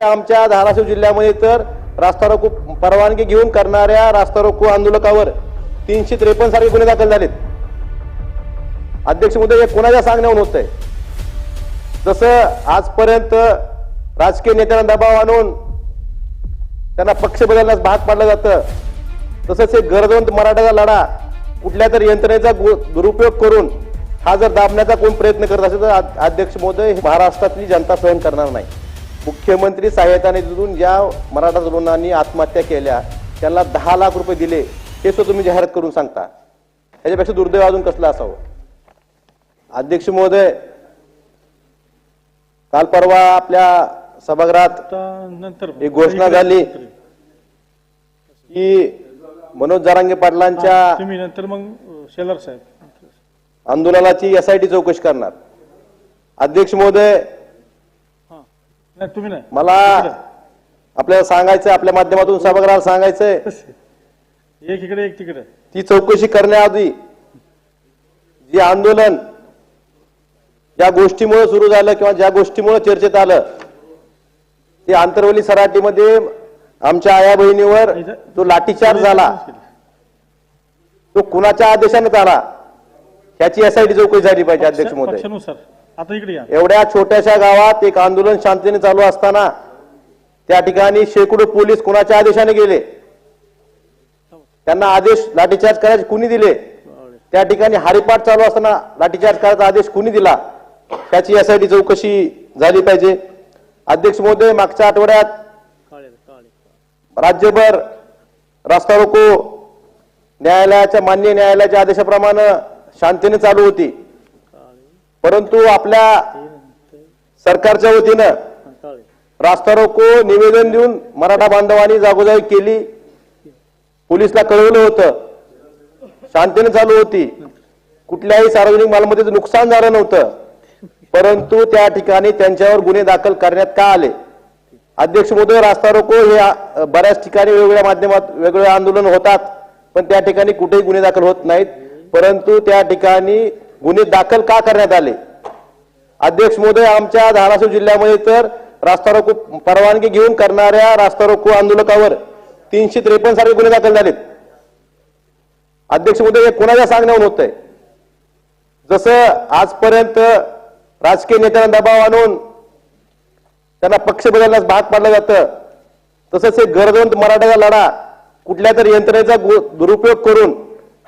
आमच्या धाराशिव जिल्ह्यामध्ये तर रास्ता रोको परवानगी घेऊन करणाऱ्या रास्ता रोको आंदोलकावर तीनशे त्रेपन्न सारखे गुन्हे दाखल झालेत. अध्यक्ष मुद्दे हे कोणाच्या सांगण्याहून होत आहे जसं आजपर्यंत राजकीय नेत्यांना दबाव आणून त्यांना पक्ष बदलण्यास भाग पाडलं जातं तसंच हे गरजवंत मराठाचा लढा कुठल्या तरी यंत्रणेचा दुरुपयोग करून हा जर दाबण्याचा कोण प्रयत्न करत असेल तर अध्यक्ष महोदय हे महाराष्ट्रातली जनता सहन करणार नाही. मुख्यमंत्री सहायता निधीतून ज्या मराठा तरुणांनी आत्महत्या केल्या त्यांना दहा लाख रुपये दिले हे सुद्धा तुम्ही जाहिरात करून सांगता. ह्याच्यापेक्षा दुर्दैव अजून कसलं असावं? अध्यक्ष महोदय काल परवा आपल्या सभागृहात नंतर एक घोषणा झाली की मनोज जरांगे पाटलांच्या तुम्ही नंतर मग अ, शेलार साहेब. आंदोलनाची एसआयटी चौकशी करणार. अध्यक्ष महोदय नाही तुम्ही नाही. मला आपल्याला सांगायचं आपल्या माध्यमातून सभागृहाला सांगायचंय. एक इकडे एक तिकडे. ती चौकशी करण्याआधी जे आंदोलन ज्या गोष्टीमुळे सुरू झालं किंवा ज्या गोष्टीमुळे चर्चेत आलं ते आंतरवली सराटीमध्ये आमच्या आया बहिणीवर जो लाठीचार्ज झाला तो कुणाच्या आदेशाने झाला त्याची एसआयटी चौकशी झाली पाहिजे अध्यक्ष पक्षानुसार. आता इकडे या. एवढ्या छोट्याशा गावात एक आंदोलन शांतीने चालू असताना त्या ठिकाणी शेकडो पोलीस कुणाच्या आदेशाने गेले? त्यांना आदेश लाठीचार्ज करायचे कुणी दिले? त्या ठिकाणी हरिपाठ चालू असताना लाठीचार्ज करायचा आदेश कुणी दिला? त्याची यासाठी चौकशी झाली पाहिजे. अध्यक्ष महोदय मागच्या आठवड्यात राज्यभर रास्ता रोको न्यायालयाच्या मान्य न्यायालयाच्या आदेशाप्रमाणे शांतीने चालू होती. परंतु आपल्या सरकारच्या वतीनं रास्ता रोको निवेदन देऊन मराठा बांधवांनी जागोजागी केली. पोलिसला कळवलं होतं. शांतीने चालू होती. कुठल्याही सार्वजनिक मालमत्तेचं नुकसान झालं नव्हतं. परंतु त्या ठिकाणी त्यांच्यावर गुन्हे दाखल करण्यात का आले? अध्यक्ष महोदय रास्ता रोको हे बऱ्याच ठिकाणी वेगवेगळ्या माध्यमात वेगवेगळे आंदोलन होतात पण त्या ठिकाणी कुठेही गुन्हे दाखल होत नाहीत. परंतु त्या ठिकाणी गुन्हे दाखल का करण्यात आले? अध्यक्ष महोदय आमच्या धाराशिव जिल्ह्यामध्ये तर रास्ता रोको परवानगी घेऊन करणाऱ्या रास्ता रोको आंदोलकावर तीनशे त्रेपन्न सारखे गुन्हे दाखल झालेत. अध्यक्ष महोदय हे कोणाच्या सांगण्यावर होत आहे जसं आजपर्यंत राजकीय नेत्यांना दबाव आणून त्यांना पक्ष बदलण्यास भाग पाडलं जातं तसंच हे गरजवंत मराठाचा लढा कुठल्या तरी यंत्रणेचा दुरुपयोग करून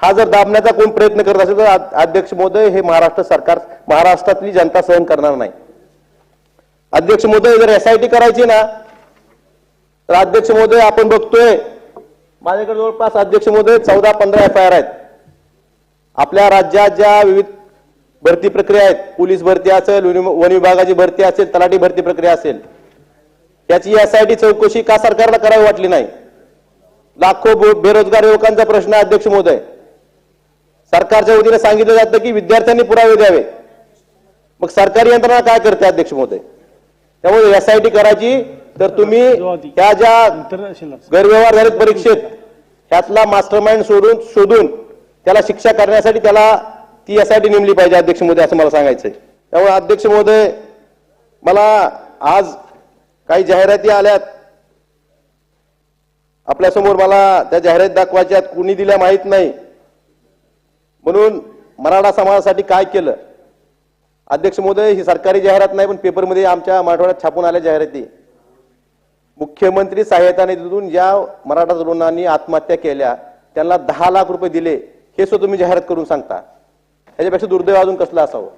हा जर दाबण्याचा कोण प्रयत्न करत असेल तर अध्यक्ष महोदय हे महाराष्ट्र सरकार महाराष्ट्रातली जनता सहन करणार नाही. अध्यक्ष महोदय जर एसआयटी करायची ना तर अध्यक्ष महोदय आपण बघतोय माझ्याकडे जवळपास अध्यक्ष महोदय चौदा पंधरा एफ आय आर आहेत. आपल्या राज्यात ज्या विविध भरती प्रक्रिया आहेत पोलीस भरती असेल वन वन विभागाची भरती असेल तलाठी भरती प्रक्रिया असेल याची एसआयटी चौकशी का सरकारला करावी वाटली नाही? लाखो बेरोजगार युवकांचा प्रश्न अध्यक्ष महोदय. सरकारच्या वतीने सांगितलं जातं की विद्यार्थ्यांनी पुरावे द्यावे. मग सरकारी यंत्रणा काय करते अध्यक्ष महोदय? त्यामुळे एस आय टी करायची तर तुम्ही त्या ज्या गैरव्यवहार झालेत परीक्षेत त्यातला मास्टर माइंड सोडून शोधून त्याला शिक्षा करण्यासाठी त्याला ती एस आय टी नेमली पाहिजे अध्यक्ष महोदय असं मला सांगायचंय. त्यामुळे अध्यक्ष महोदय मला आज काही जाहिराती आल्यात. आपल्यासमोर मला त्या जाहिराती दाखवायच्यात कुणी दिल्या माहीत नाही. म्हणून मराठा समाजासाठी काय केलं? अध्यक्ष महोदय ही सरकारी जाहिरात नाही पण पेपरमध्ये आमच्या मराठवाड्यात छापून आल्या जाहिराती. मुख्यमंत्री सहायता निधीतून ज्या मराठा तरुणांनी आत्महत्या केल्या त्यांना दहा लाख रुपये दिले हे सुद्धा तुम्ही जाहिरात करून सांगता. ह्याच्यापेक्षा दुर्दैव अजून कसलं असावं?